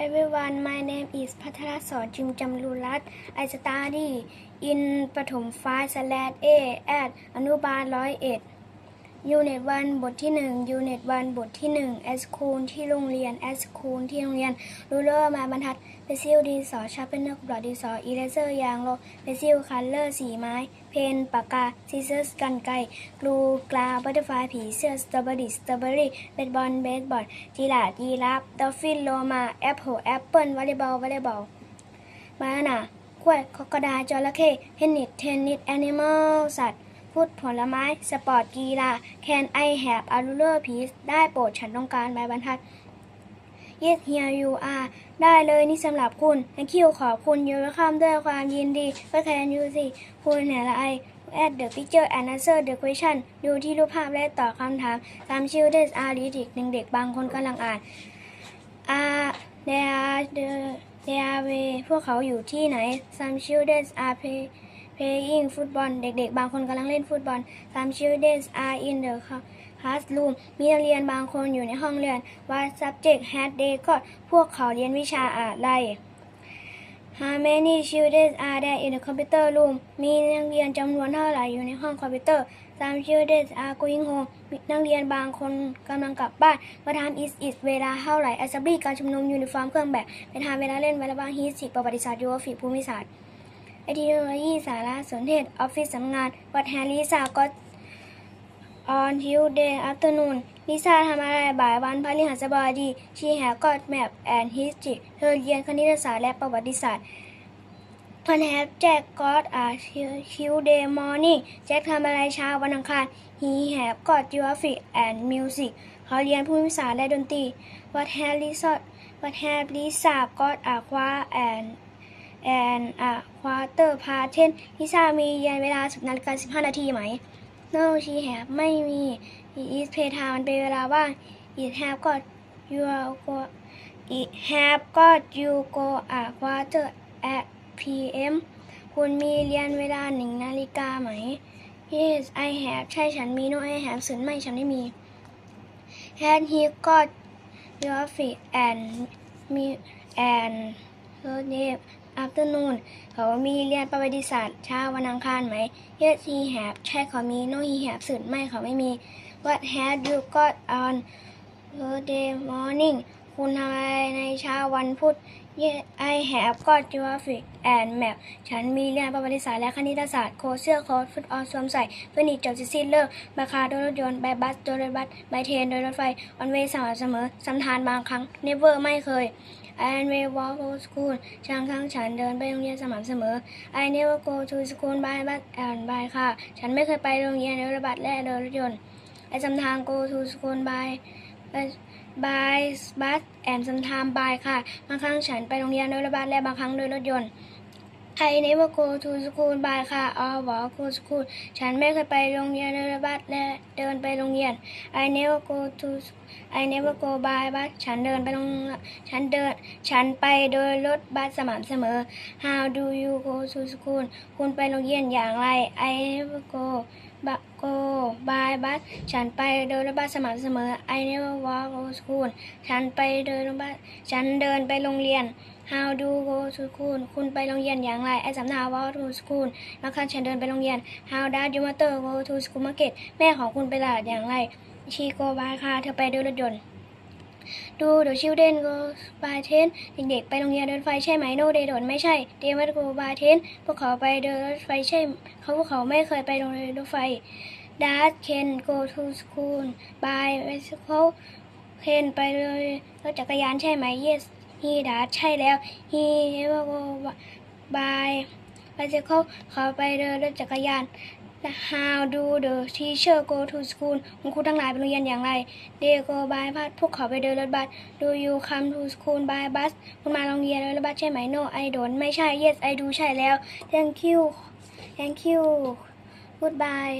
everyone. My name is Patara Sor Jim Jamlulat. I study in Pathom 5/A at Anuba 108. ยูนิตวันบทที่1ยูนิตวันบทที่1แอสคูลที่โรงเรียนแอสคูลที่โรงเรียนรูเลอร์มาบรรทัดเพซิลดีสอชาร์ปเปนเนอร์กรอดดิสออีเลเซอร์ยางโลบเพซิลคัลเลอร์สีไม้ เพนปากกาซีเซอร์สกันไกกลูกราบัตเตอร์ฟลผีเสื้อสตรอเบอรี่สตรอเบอรี่เบสบอลเบสบอลจีลาดยีราฟดอฟฟินโลมาแอปเปิลแอปเปิลวอลเลย์บอลวอลเลย์บอลบานาขวดคอกระดาจระเข้เทนนิสเทนนิสแอนิมอลสัตว์ พูดผลไม้ สปอร์ตกีฬา Can I have a ruler please ได้โปรดฉันต้องการใบบรรทัด Yes here you are ได้เลยนี่สำหรับคุณ Thank you ขอบคุณ You welcome ด้วยความยินดี What can you see คุณเห็นอะไร At the picture and answer the question ดูที่รูปภาพและตอบคำถาม Some children are reading เด็กๆบางคนกำลังอ่าน are they are the they are way พวกเขาอยู่ที่ไหน Some children are play playing football เด็กๆ บางคนกำลังเล่นฟุตบอล Some children are in the classroom มีนักเรียนบางคนอยู่ในห้องเรียน What subject had they got พวกเขาเรียนวิชาอะไร How many children are there in the computer room มีนักเรียนจำนวนเท่าไหร่อยู่ในห้องคอมพิวเตอร์ Some children are going home มีนักเรียนบางคนกำลังกลับบ้าน What time is it เวลาเท่าไหร่ Assembly การชุมนุมยูนิฟอร์มเครื่องแบบเป็นทางเวลาเล่นเวลาบางฮิสติประวัติศาสตร์ geography ภูมิศาสตร์ แลเทคโนโลยีสารสนเทศออฟฟิศสำนักงานวัดแฮร์รี่สาก็ออนทิวเดย์อัฟเตอร์นูนลิซ่าทำอะไรบ่ายวันพฤหัสบดีชีแฮกอดแมปแอนฮิสติเธอเรียนคณิตศาสตร์และประวัติศาสตร์พันแฮปแจ็คกอดอาทิวเดย์มอร์นิ่งแจ็คทำอะไรเช้าวันอังคารฮีแฮปกอดจิวฟิกแอนมิวสิกเขาเรียนภูมิศาสตร์และดนตรีวัดแฮร์ลิซอดวัดแฮร์ลิซากอดอาควาแอนแอนด์อา เรียนเวลา 10นาฬิกา15 นาทีไหม No she have ไม่มี It is playtime มันเป็นเวลาว่าง It have got you go It have got you go a quarter at p.m. คุณมีเรียนเวลาหนึ่งนาฬิกาไหม Yes I have ใช่ฉันมี No I have ส่วนไม่ฉันไม่มี Had he got your feet and me and her name afternoon เขามีเรียนประวัติศาสตร์เช้าวันอังคารไหม Yes he have ใช่เขามี No he have สุดไม่เขาไม่มี What have you got on Thursday morning คุณทำอะไรในเช้าวันพุธ Yes I have got geography and map ฉันมีเรียนประวัติศาสตร์และคณิตศาสตร์ โคเสื้อโค้ชฟุตออลสวมใส่เพื่อหนีจบสิ้นเลิกบาคาโดยรถยนต์ใบบัสโดยรถบัสใบเทรนโดยรถไฟ ออนเวย์สม่ำเสมอสัมทานบางครั้ง never ไม่เคย I never walk to school บางครั้งฉันเดินไปโรงเรียนสม่ำเสมอ I never go to school by bus and by car ฉันไม่เคยไปโรงเรียนโดยรถบัสและโดยรถยนต์ I sometimes go to school by by bus and sometimes by car บางครั้งฉันไปโรงเรียนโดยรถบัสและบางครั้งโดยรถยนต์ I never go to school by car or walk to school ฉันไม่เคยไปโรงเรียนโดยรถบัสและเดินไปโรงเรียน I never go to I never go by bus ฉันเดินไปโรงฉันเดิน ฉันไปโดยรถบัสสม่ำเสมอ How do you go to school คุณไปโรงเรียนอย่างไร I never go บะโกบายบัสฉันไปโดยรถบัสสม่ำเสมอ I never walk to school ฉันไปโดยรถบัสฉันเดินไปโรงเรียน How do you go to school คุณไปโรงเรียนอย่างไร I s o m e h o w walk to school บางครั้งฉันเดินไปโรงเรียน How does your mother go to school market แม่ของคุณไปตลาดอย่างไร She go by car เธอไปด้วยรถยนต์ Do the children go by train เด็กๆไปโรงเรียนโดยรถไฟใช่ไหม No they don't ไม่ใช่ They must go by train พวกเขาไปโดยรถไฟใช่เขาพวกเขาไม่เคยไปโรงเรียนรถไฟ Does Ken go to school by bicycle เคนไปโดยรถจักรยานใช่ไหม Yes he does ใช่แล้ว He never go by bicycle เขาไปโดยรถจักรยาน How do the teacher go to school คุณครูทั้งหลายไปโรงเรียนอย่างไร They go by bus พวกเขาไปเดินรถบัส Do you come to school by bus คุณมาโรงเรียนโดยรถบัสใช่ไหม No I don't ไม่ใช่ Yes I do ใช่แล้ว Thank you Thank you Goodbye